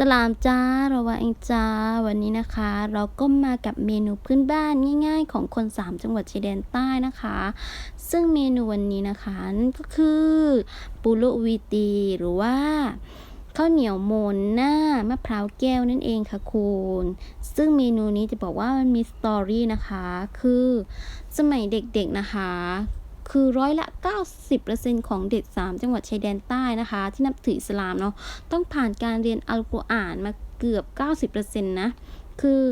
สลามจ้าราว่าเองจ้า วันนี้นะคะ เราก็มากับเมนูพื้นบ้านง่าย ๆ ของคน 3 จังหวัดชายแดนใต้นะคะ ซึ่งเมนูวันนี้นะคะนั่นก็คือปูโรวีตีหรือว่าข้าวเหนียวโมนหน้ามะพร้าวแก้วนั่นเองค่ะคุณ ซึ่งเมนูนี้จะบอกว่ามันมีสตอรี่นะคะ คือสมัยเด็กๆนะคะ คือร้อยละ 90%ของเด็ก 3 จังหวัดชายแดนใต้นะคะ ที่นับถืออิสลามเนาะต้องผ่านการเรียนอัลกุรอานมาเกือบ 90%นะคือ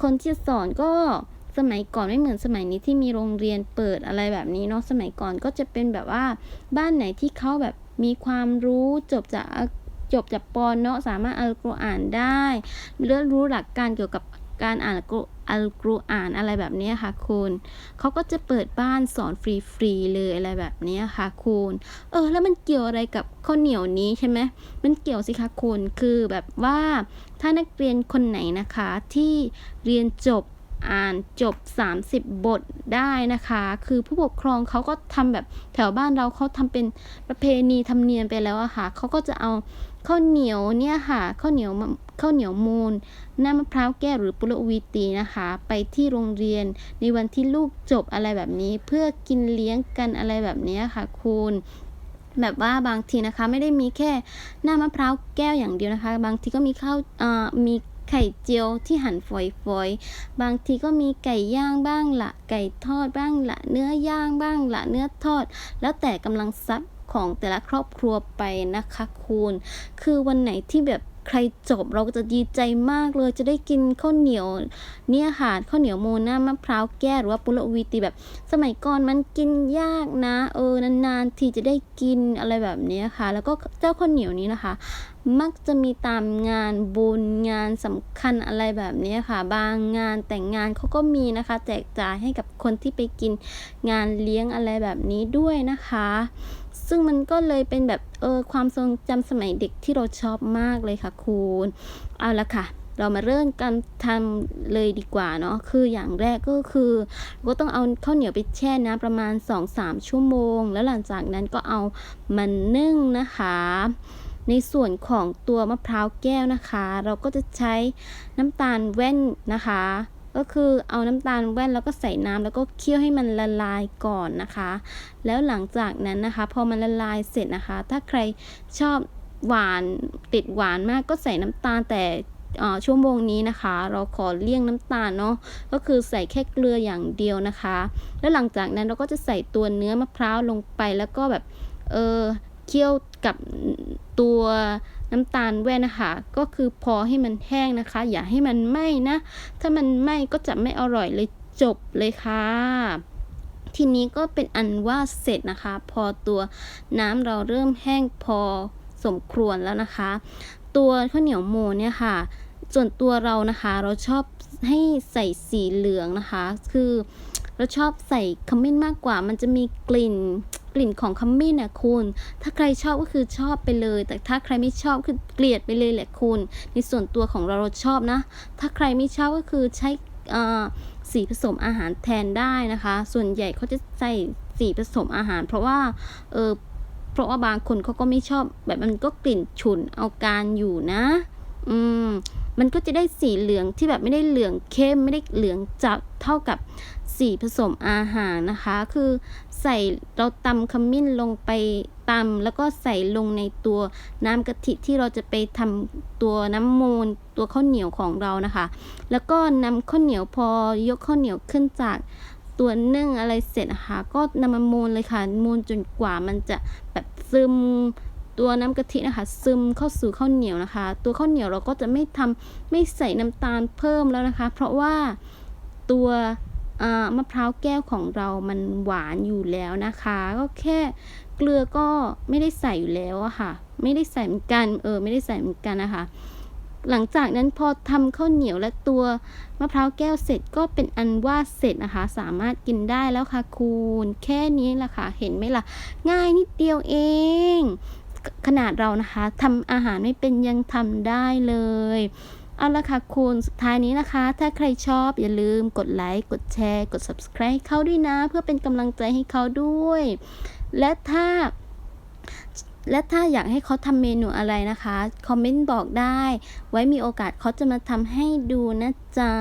คนที่สอนก็สมัยก่อนไม่เหมือนสมัยนี้ที่มีโรงเรียนเปิดอะไรแบบนี้เนาะสมัยก่อนก็จะเป็นแบบว่าบ้านไหนที่เขาแบบมีความรู้จบจากจบจากปอนเนาะสามารถอัลกุรอานได้เรียนรู้หลักการเกี่ยวกับ การอ่านอัลกุรอานอะไรแบบนี้ค่ะคุณเขาก็จะเปิดบ้านสอนฟรีๆเลยอะไรแบบนี้ค่ะคุณเออแล้วมันเกี่ยวอะไรกับข้าวเหนียวนี้ใช่ไหมมันเกี่ยวสิคะคุณคือแบบว่าถ้านักเรียนคนไหนนะคะที่เรียนจบอ่านจบ 30 บทได้นะคะ คือผู้ปกครองเขาก็ทำแบบแถวบ้านเราเขาทำเป็นประเพณีธรรมเนียมไปแล้วอะค่ะเขาก็จะเอาข้าวเหนียวเนี่ยค่ะข้าวเหนียว ข้าวเหนียวมูล น้ำมะพร้าวแก้วหรือปุโรวีตีนะคะ ไปที่โรงเรียนในวันที่ลูกจบอะไรแบบนี้ เพื่อกินเลี้ยงกันอะไรแบบนี้ค่ะคุณแบบว่าบางทีนะคะไม่ได้มีแค่หน้ามะพร้าวแก้วอย่างเดียวนะคะ บางทีก็มีข้าวมีไข่เจียวที่หั่นฝอยๆ บางทีก็มีไก่ย่างบ้างละไก่ทอดบ้างละเนื้อย่างบ้างละเนื้อทอด แล้วแต่กำลังทรัพย์ของแต่ละครอบครัวไปนะคะคุณ คือวันไหนที่แบบ ใครจบเราก็จะดีใจมากเลยจะได้กินข้าวเหนียว เนี่ยค่ะข้าวเหนียวมูนหน้ามะพร้าวแก้หรือว่าปุโรวีตีแบบ สมัยก่อนมันกินยากนะ เออนานๆทีจะได้กินอะไรแบบนี้ค่ะ แล้วก็เจ้าข้าวเหนียวนี้นะคะ มักจะมีตามงานบุญงานสำคัญอะไรแบบนี้ค่ะ บางงานแต่งงานเขาก็มีนะคะ แจกจ่ายให้กับคนที่ไปกินงานเลี้ยงอะไรแบบนี้ด้วยนะคะ ซึ่งมันก็เลยเป็นแบบเออความทรงจำสมัยเด็กที่เราชอบมากเลยค่ะคุณเอาละค่ะเรามาเริ่มกันทำเลยดีกว่าเนาะ คืออย่างแรกก็คือ ก็ต้องเอาข้าวเหนียวไปแช่น้ำประมาณ 2-3 ชั่วโมง แล้วหลังจากนั้นก็เอามันนึ่งนะคะ ในส่วนของตัวมะพร้าวแก้วนะคะ เราก็จะใช้น้ำตาลแว่นนะคะ ก็คือเอาน้ำตาลแว่นแล้วก็ใส่น้ำแล้วก็เคี่ยวให้มันละลายก่อนนะคะ แล้วหลังจากนั้นนะคะ พอมันละลายเสร็จนะคะ ถ้าใครชอบหวานติดหวานมากก็ใส่น้ำตาลแต่ชั่วโมงนี้นะคะ เราขอเลี่ยงน้ำตาลเนาะก็คือใส่แค่เกลืออย่างเดียวนะคะ แล้วหลังจากนั้นเราก็จะใส่ตัวเนื้อมะพร้าวลงไปแล้วก็แบบเออ เคี่ยวกับตัวน้ำตาลแว่นนะคะ ก็คือพอให้มันแห้งนะคะ อย่าให้มันไหม้นะ ถ้ามันไหม้ก็จะไม่อร่อยเลยจบเลยค่ะทีนี้ก็เป็นอันว่าเสร็จนะคะ พอตัวน้ำเราเริ่มแห้งพอสมควรแล้วนะคะ ตัวข้าวเหนียวโมเนี่ยค่ะ ส่วนตัวเรานะคะเราชอบให้ใส่สีเหลืองนะคะ คือเราชอบใส่ขมิ้นมากกว่า มันจะมีกลิ่น กลิ่นของขมิ้นน่ะคุณ ถ้าใครชอบก็คือชอบไปเลย แต่ถ้าใครไม่ชอบคือเกลียดไปเลยแหละคุณ ในส่วนตัวของเราเราชอบนะ ถ้าใครไม่ชอบก็คือใช้สีผสมอาหารแทนได้นะคะ ส่วนใหญ่เขาจะใส่สีผสมอาหาร เพราะว่าเออเพราะว่าบางคนเขาก็ไม่ชอบแบบมันก็กลิ่นฉุนเอาการอยู่นะ อืมมันก็จะได้สีเหลืองที่แบบไม่ได้เหลืองเข้มไม่ได้เหลืองจัดเท่ากับสีผสมอาหารนะคะ คือใส่เราตำขมิ้นลงไปตำแล้วก็ใส่ลงในตัวน้ำกะทิที่เราจะไปทำตัวน้ำมูลตัวข้าวเหนียวของเรานะคะ แล้วก็นำข้าวเหนียวพอยกข้าวเหนียวขึ้นจากตัวนึ่งอะไรเสร็จนะคะก็นำมามูลเลยค่ะ มูลจนกว่ามันจะแบบซึม ตัวน้ำกะทินะคะ ซึมเข้าสู่ข้าวเหนียวนะคะ ตัวข้าวเหนียวเราก็จะไม่ทำไม่ใส่น้ำตาลเพิ่มแล้วนะคะ เพราะว่าตัวมะพร้าวแก้วของเรามันหวานอยู่แล้วนะคะ ก็แค่เกลือก็ไม่ได้ใส่อยู่แล้วอะค่ะ ไม่ได้ใส่เหมือนกันเออไม่ได้ใส่เหมือนกันนะคะ หลังจากนั้นพอทำข้าวเหนียวและตัวมะพร้าวแก้วเสร็จก็เป็นอันว่าเสร็จนะคะ สามารถกินได้แล้วค่ะคุณแค่นี้ละค่ะเห็นไหมล่ะ ง่ายนิดเดียวเอง ขนาดเรานะคะทำอาหารไม่เป็นยังทำได้เลยเอาละค่ะคุณสุดท้ายนี้นะคะ ถ้าใครชอบอย่าลืมกดไลค์กดแชร์ กด subscribe เขาด้วยนะ เพื่อเป็นกำลังใจให้เขาด้วย และถ้า และถ้าอยากให้เขาทำเมนูอะไรนะคะ คอมเมนต์บอกได้ ไว้มีโอกาสเขาจะมาทำให้ดูนะจ๊ะ